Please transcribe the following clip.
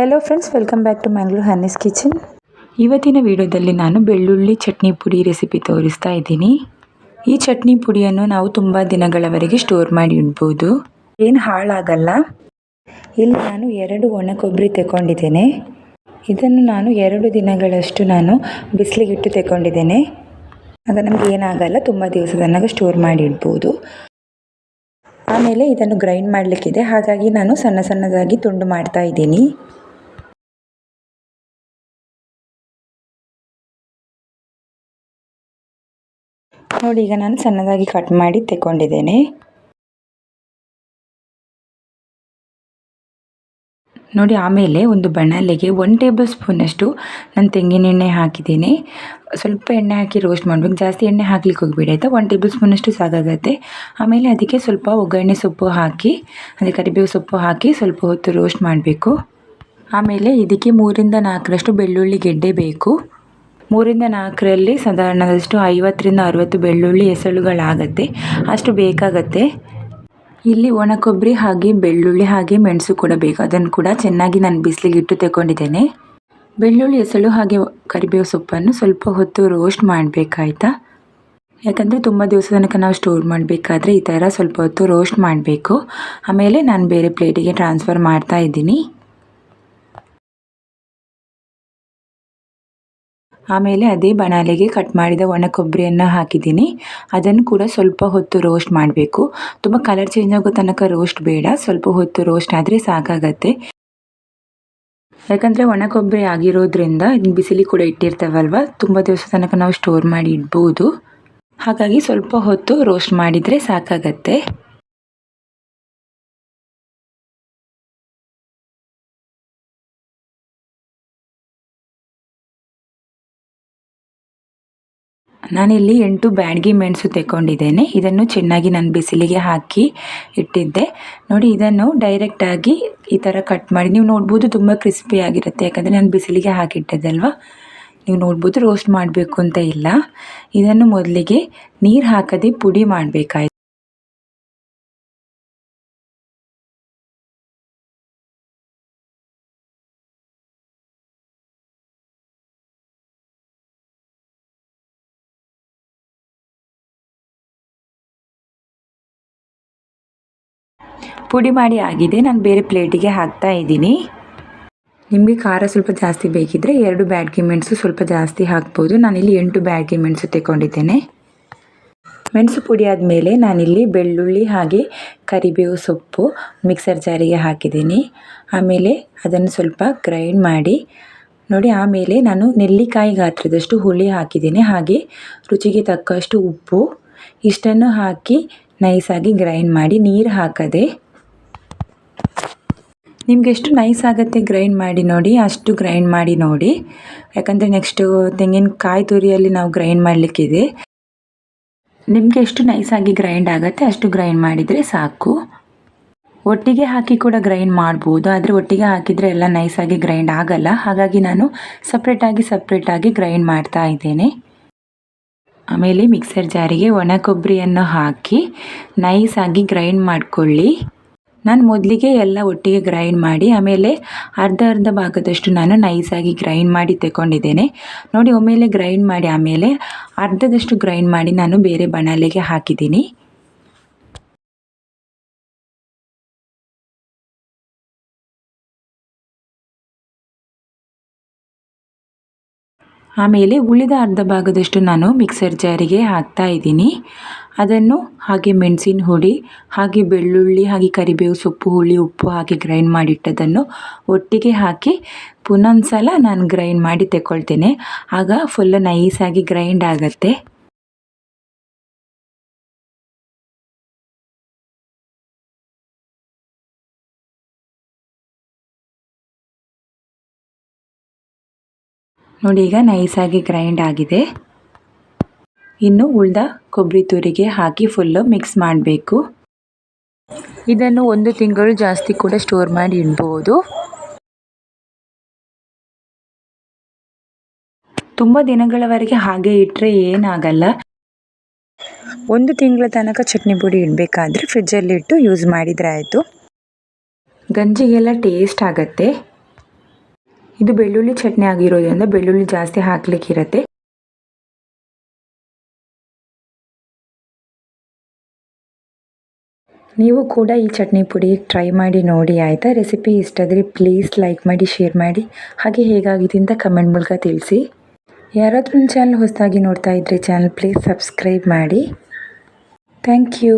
Hello friends welcome back to Mangalore Hanni's kitchen ಇವತ್ತಿನ ವಿಡಿಯೋದಲ್ಲಿ ನಾನು ಬೆಳ್ಳುಳ್ಳಿ ಚಟ್ನಿ ಪುಡಿ ರೆಸಿಪಿ ತೋರಿಸ್ತಾ ಇದ್ದೀನಿ. ಈ ಚಟ್ನಿ ಪುಡಿಯನ್ನು ನಾವು ತುಂಬ ದಿನಗಳವರೆಗೆ ಸ್ಟೋರ್ ಮಾಡಿ ಇಡ್ಬೋದು. ಏನು ಹಾಳಾಗಲ್ಲ. ಇಲ್ಲಿ ನಾನು ಎರಡು ಒಣ ಕೊಬ್ಬರಿ ತಗೊಂಡಿದ್ದೇನೆ ಇದನ್ನು ನಾನು ಎರಡು ದಿನಗಳಷ್ಟು ನಾನು ಬಿಸಿಲಿಗಿಟ್ಟು ತಗೊಂಡಿದ್ದೇನೆ ಆಗ ನಮ್ಗೆ ಏನಾಗಲ್ಲ, ತುಂಬ ದಿವಸದನ್ನಾಗ ಸ್ಟೋರ್ ಮಾಡಿ ಇಡ್ಬೋದು. ಆಮೇಲೆ ಇದನ್ನು ಗ್ರೈಂಡ್ ಮಾಡಲಿಕ್ಕಿದೆ. ಹಾಗಾಗಿ ನಾನು ಸಣ್ಣ ಸಣ್ಣದಾಗಿ ತುಂಡು ಮಾಡ್ತಾ ಇದ್ದೀನಿ. ನೋಡಿ, ಈಗ ನಾನು ಸಣ್ಣದಾಗಿ ಕಟ್ ಮಾಡಿ ತೆಕ್ಕೊಂಡಿದ್ದೇನೆ. ನೋಡಿ, ಆಮೇಲೆ ಒಂದು ಬಣಲೆಗೆ ಒನ್ ಟೇಬಲ್ ಸ್ಪೂನಷ್ಟು ನಾನು ತೆಂಗಿನೆಣ್ಣೆ ಹಾಕಿದ್ದೀನಿ. ಸ್ವಲ್ಪ ಎಣ್ಣೆ ಹಾಕಿ ರೋಸ್ಟ್ ಮಾಡಬೇಕು. ಜಾಸ್ತಿ ಎಣ್ಣೆ ಹಾಕ್ಲಿಕ್ಕೆ ಹೋಗ್ಬೇಡಿ, ಆಯಿತಾ? ಒನ್ ಟೇಬಲ್ ಸ್ಪೂನಷ್ಟು ಸಾಕಾಗತ್ತೆ. ಆಮೇಲೆ ಅದಕ್ಕೆ ಸ್ವಲ್ಪ ಒಗ್ಗರಣೆ ಸೊಪ್ಪು ಹಾಕಿ ಅದಕ್ಕೆ ಕರಿಬೇವು ಸೊಪ್ಪು ಹಾಕಿ ಸ್ವಲ್ಪ ಹೊತ್ತು ರೋಸ್ಟ್ ಮಾಡಬೇಕು. ಆಮೇಲೆ ಇದಕ್ಕೆ ಮೂರಿಂದ ನಾಲ್ಕರಷ್ಟು ಬೆಳ್ಳುಳ್ಳಿ ಗೆಡ್ಡೆ ಬೇಕು. ಮೂರಿಂದ ನಾಲ್ಕರಲ್ಲಿ ಸಾಧಾರಣದಷ್ಟು ಐವತ್ತರಿಂದ ಅರುವತ್ತು ಬೆಳ್ಳುಳ್ಳಿ ಎಸಳುಗಳಾಗತ್ತೆ ಅಷ್ಟು ಬೇಕಾಗತ್ತೆ. ಇಲ್ಲಿ ಒಣ ಕೊಬ್ಬರಿ ಹಾಗೆ ಬೆಳ್ಳುಳ್ಳಿ ಹಾಗೆ ಮೆಣಸು ಕೂಡ ಬೇಕು. ಅದನ್ನು ಕೂಡ ಚೆನ್ನಾಗಿ ನಾನು ಬಿಸಿಲಿಗೆ ಇಟ್ಟು ತಗೊಂಡಿದ್ದೇನೆ ಬೆಳ್ಳುಳ್ಳಿ ಎಸಳು ಹಾಗೆ ಕರಿಬೇವು ಸೊಪ್ಪನ್ನು ಸ್ವಲ್ಪ ಹೊತ್ತು ರೋಸ್ಟ್ ಮಾಡಬೇಕಾಯ್ತಾ? ಯಾಕಂದರೆ ತುಂಬ ದಿವಸ ತನಕ ನಾವು ಸ್ಟೋರ್ ಮಾಡಬೇಕಾದ್ರೆ ಈ ಥರ ಸ್ವಲ್ಪ ಹೊತ್ತು ರೋಸ್ಟ್ ಮಾಡಬೇಕು. ಆಮೇಲೆ ನಾನು ಬೇರೆ ಪ್ಲೇಟಿಗೆ ಟ್ರಾನ್ಸ್ಫರ್ ಮಾಡ್ತಾ ಇದ್ದೀನಿ. ಆಮೇಲೆ ಅದೇ ಬಣಾಲೆಗೆ ಕಟ್ ಮಾಡಿದ ಒಣ ಕೊಬ್ಬರಿಯನ್ನು ಹಾಕಿದ್ದೀನಿ. ಅದನ್ನು ಕೂಡ ಸ್ವಲ್ಪ ಹೊತ್ತು ರೋಸ್ಟ್ ಮಾಡಬೇಕು. ತುಂಬ ಕಲರ್ ಚೇಂಜ್ ಆಗೋ ತನಕ ರೋಸ್ಟ್ ಬೇಡ. ಸ್ವಲ್ಪ ಹೊತ್ತು ರೋಸ್ಟ್ ಆದರೆ ಸಾಕಾಗತ್ತೆ. ಯಾಕಂದರೆ ಒಣ ಕೊಬ್ಬರಿ ಆಗಿರೋದ್ರಿಂದ ಬಿಸಿಲಿ ಕೂಡ ಇಟ್ಟಿರ್ತೇವಲ್ವ? ತುಂಬ ದಿವಸ ತನಕ ನಾವು ಸ್ಟೋರ್ ಮಾಡಿ ಇಡ್ಬೋದು. ಹಾಗಾಗಿ ಸ್ವಲ್ಪ ಹೊತ್ತು ರೋಸ್ಟ್ ಮಾಡಿದರೆ ಸಾಕಾಗತ್ತೆ. ನಾನಿಲ್ಲಿ ಎಂಟು ಬ್ಯಾಡಗಿ ಮೆಣಸು ತೆಗೊಂಡಿದ್ದೇನೆ ಇದನ್ನು ಚೆನ್ನಾಗಿ ನಾನು ಬಿಸಿಲಿಗೆ ಹಾಕಿ ಇಟ್ಟಿದ್ದೆ. ನೋಡಿ, ಇದನ್ನು ಡೈರೆಕ್ಟಾಗಿ ಈ ಥರ ಕಟ್ ಮಾಡಿ. ನೀವು ನೋಡ್ಬೋದು ತುಂಬ ಕ್ರಿಸ್ಪಿಯಾಗಿರುತ್ತೆ ಯಾಕಂದರೆ ನಾನು ಬಿಸಿಲಿಗೆ ಹಾಕಿಟ್ಟಿದ್ದಲ್ವ? ನೀವು ನೋಡ್ಬೋದು ರೋಸ್ಟ್ ಮಾಡಬೇಕು ಅಂತ ಇಲ್ಲ. ಇದನ್ನು ಮೊದಲಿಗೆ ನೀರು ಹಾಕದೆ ಪುಡಿ ಮಾಡಬೇಕಾಯ್ತು. ಪುಡಿ ಮಾಡಿ ಆಗಿದೆ. ನಾನು ಬೇರೆ ಪ್ಲೇಟಿಗೆ ಹಾಕ್ತಾ ಇದ್ದೀನಿ. ನಿಮಗೆ ಖಾರ ಸ್ವಲ್ಪ ಜಾಸ್ತಿ ಬೇಕಿದ್ದರೆ ಎರಡು ಬ್ಯಾಡ್ಗಿ ಮೆಣಸು ಸ್ವಲ್ಪ ಜಾಸ್ತಿ ಹಾಕ್ಬೋದು. ನಾನಿಲ್ಲಿ ಎಂಟು ಬ್ಯಾಡ್ಗಿ ಮೆಣಸು ತೆಗೊಂಡಿದ್ದೇನೆ ಮೆಣಸು ಪುಡಿ ಆದಮೇಲೆ ನಾನಿಲ್ಲಿ ಬೆಳ್ಳುಳ್ಳಿ ಹಾಗೆ ಕರಿಬೇವು ಸೊಪ್ಪು ಮಿಕ್ಸರ್ ಜಾರಿಗೆ ಹಾಕಿದ್ದೀನಿ. ಆಮೇಲೆ ಅದನ್ನು ಸ್ವಲ್ಪ ಗ್ರೈಂಡ್ ಮಾಡಿ ನೋಡಿ, ಆಮೇಲೆ ನಾನು ನೆಲ್ಲಿಕಾಯಿ ಗಾತ್ರದಷ್ಟು ಹುಳಿ ಹಾಕಿದ್ದೀನಿ. ಹಾಗೆ ರುಚಿಗೆ ತಕ್ಕಷ್ಟು ಉಪ್ಪು, ಇಷ್ಟನ್ನು ಹಾಕಿ ನೈಸಾಗಿ ಗ್ರೈಂಡ್ ಮಾಡಿ ನೀರು ಹಾಕದೆ ನಿಮ್ಗೆ ಎಷ್ಟು ನೈಸ್ ಆಗುತ್ತೆ ಗ್ರೈಂಡ್ ಮಾಡಿ ನೋಡಿ, ಅಷ್ಟು ಗ್ರೈಂಡ್ ಮಾಡಿ ನೋಡಿ. ಯಾಕಂದರೆ ನೆಕ್ಸ್ಟು ತೆಂಗಿನಕಾಯಿ ತುರಿಯಲ್ಲಿ ನಾವು ಗ್ರೈಂಡ್ ಮಾಡಲಿಕ್ಕಿದೆ. ನಿಮಗೆ ಎಷ್ಟು ನೈಸಾಗಿ ಗ್ರೈಂಡ್ ಆಗುತ್ತೆ, ಅಷ್ಟು ಗ್ರೈಂಡ್ ಮಾಡಿದರೆ ಸಾಕು. ಒಟ್ಟಿಗೆ ಹಾಕಿ ಕೂಡ ಗ್ರೈಂಡ್ ಮಾಡ್ಬೋದು, ಆದರೆ ಒಟ್ಟಿಗೆ ಹಾಕಿದರೆ ಎಲ್ಲ ನೈಸಾಗಿ ಗ್ರೈಂಡ್ ಆಗಲ್ಲ. ಹಾಗಾಗಿ ನಾನು ಸಪ್ರೇಟಾಗಿ ಸಪ್ರೇಟಾಗಿ ಗ್ರೈಂಡ್ ಮಾಡ್ತಾ ಇದ್ದೇನೆ. ಆಮೇಲೆ ಮಿಕ್ಸರ್ ಜಾರಿಗೆ ಒಣ ಕೊಬ್ಬರಿಯನ್ನು ಹಾಕಿ ನೈಸಾಗಿ ಗ್ರೈಂಡ್ ಮಾಡಿಕೊಳ್ಳಿ. ನಾನು ಮೊದಲಿಗೆ ಎಲ್ಲ ಒಟ್ಟಿಗೆ ಗ್ರೈಂಡ್ ಮಾಡಿ, ಆಮೇಲೆ ಅರ್ಧ ಅರ್ಧ ಭಾಗದಷ್ಟು ನಾನು ನೈಸಾಗಿ ಗ್ರೈಂಡ್ ಮಾಡಿ ತಗೊಂಡಿದ್ದೇನೆ ನೋಡಿ, ಒಮ್ಮೆಲೆ ಗ್ರೈಂಡ್ ಮಾಡಿ ಆಮೇಲೆ ಅರ್ಧದಷ್ಟು ಗ್ರೈಂಡ್ ಮಾಡಿ ನಾನು ಬೇರೆ ಬಣಲೆಗೆ ಹಾಕಿದ್ದೀನಿ. ಆಮೇಲೆ ಉಳಿದ ಅರ್ಧ ಭಾಗದಷ್ಟು ನಾನು ಮಿಕ್ಸರ್ ಜಾರಿಗೆ ಹಾಕ್ತಾ ಇದ್ದೀನಿ. ಅದನ್ನು ಹಾಗೆ ಮೆಣಸಿನ ಹುಡಿ ಹಾಗೆ ಬೆಳ್ಳುಳ್ಳಿ, ಹಾಗೆ ಕರಿಬೇವು ಸೊಪ್ಪು, ಹುಳಿ, ಉಪ್ಪು ಹಾಕಿ ಗ್ರೈಂಡ್ ಮಾಡಿಟ್ಟದನ್ನು ಒಟ್ಟಿಗೆ ಹಾಕಿ ಪುನೊಂದು ಸಲ ನಾನು ಗ್ರೈಂಡ್ ಮಾಡಿ ತೆಕ್ಕೊಳ್ತೇನೆ ಆಗ ಫುಲ್ ನೈಸಾಗಿ ಗ್ರೈಂಡ್ ಆಗುತ್ತೆ. ನೋಡಿ ಈಗ ನೈಸಾಗಿ ಗ್ರೈಂಡ್ ಆಗಿದೆ. ಇನ್ನು ಉಳ್ದ ಕೊಬ್ಬರಿ ತುರಿಗೆ ಹಾಕಿ ಫುಲ್ಲು ಮಿಕ್ಸ್ ಮಾಡಬೇಕು. ಇದನ್ನು ಒಂದು ತಿಂಗಳು ಜಾಸ್ತಿ ಕೂಡ ಸ್ಟೋರ್ ಮಾಡಿ ಇಡ್ಬೋದು. ತುಂಬ ದಿನಗಳವರೆಗೆ ಹಾಗೆ ಇಟ್ಟರೆ ಏನಾಗಲ್ಲ. ಒಂದು ತಿಂಗಳ ತನಕ ಚಟ್ನಿ ಪುಡಿ ಇಡಬೇಕಾದ್ರೆ ಫ್ರಿಜ್ಜಲ್ಲಿ ಇಟ್ಟು ಯೂಸ್ ಮಾಡಿದರೆ ಆಯಿತು. ಗಂಜಿಗೆಲ್ಲ ಟೇಸ್ಟ್ ಆಗುತ್ತೆ. ಇದು ಬೆಳ್ಳುಳ್ಳಿ ಚಟ್ನಿ ಆಗಿರೋದ್ರಿಂದ ಬೆಳ್ಳುಳ್ಳಿ ಜಾಸ್ತಿ ಹಾಕ್ಲಿಕ್ಕಿರತ್ತೆ. ನೀವು ಕೂಡ ಈ ಚಟ್ನಿ ಪುಡಿ ಟ್ರೈ ಮಾಡಿ ನೋಡಿ, ಆಯಿತಾ? ರೆಸಿಪಿ ಇಷ್ಟ ಆದರೆ ಪ್ಲೀಸ್ ಲೈಕ್ ಮಾಡಿ ಶೇರ್ ಮಾಡಿ. ಹಾಗೆ ಹೇಗಾಗಿದೆ ಅಂತ ಕಮೆಂಟ್ ಮೂಲಕ ತಿಳಿಸಿ. ಯಾರಾದರೂ ನಿಮ್ಮ ಚಾನಲ್ ಹೊಸದಾಗಿ ನೋಡ್ತಾ ಇದ್ದರೆ ಚಾನಲ್ ಪ್ಲೀಸ್ ಸಬ್ಸ್ಕ್ರೈಬ್ ಮಾಡಿ. Thank you